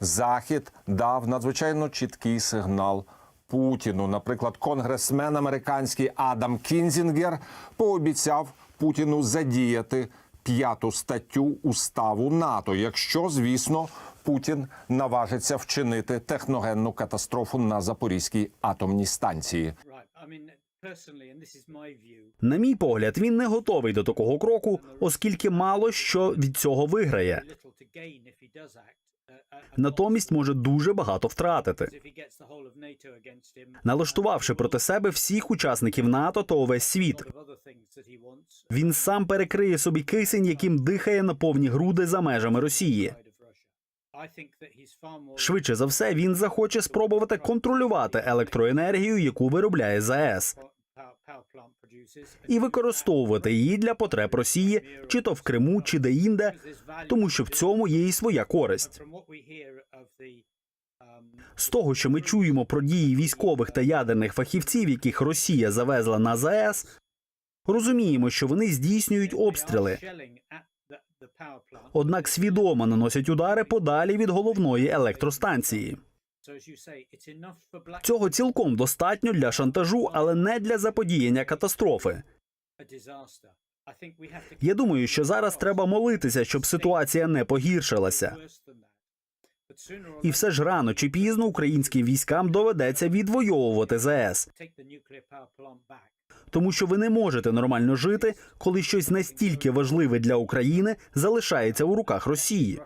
Захід дав надзвичайно чіткий сигнал Путіну. Наприклад, конгресмен американський Адам Кінзінгер пообіцяв Путіну задіяти п'яту статтю уставу НАТО, якщо, звісно, Путін наважиться вчинити техногенну катастрофу на Запорізькій атомній станції. На мій погляд, він не готовий до такого кроку, оскільки мало що від цього виграє. Натомість може дуже багато втратити. Налаштувавши проти себе всіх учасників НАТО та увесь світ, він сам перекриє собі кисень, яким дихає на повні груди за межами Росії. Швидше за все, він захоче спробувати контролювати електроенергію, яку виробляє ЗАЕС, і використовувати її для потреб Росії, чи то в Криму, чи де-інде, тому що в цьому є і своя користь. З того, що ми чуємо про дії військових та ядерних фахівців, яких Росія завезла на ЗАЕС, розуміємо, що вони здійснюють обстріли, однак свідомо наносять удари подалі від головної електростанції. Цього цілком достатньо для шантажу, але не для заподіяння катастрофи. Я думаю, що зараз треба молитися, щоб ситуація не погіршилася. І все ж рано чи пізно українським військам доведеться відвоювати back. тому що ви не можете нормально жити, коли щось настільки важливе для України залишається у руках Росії.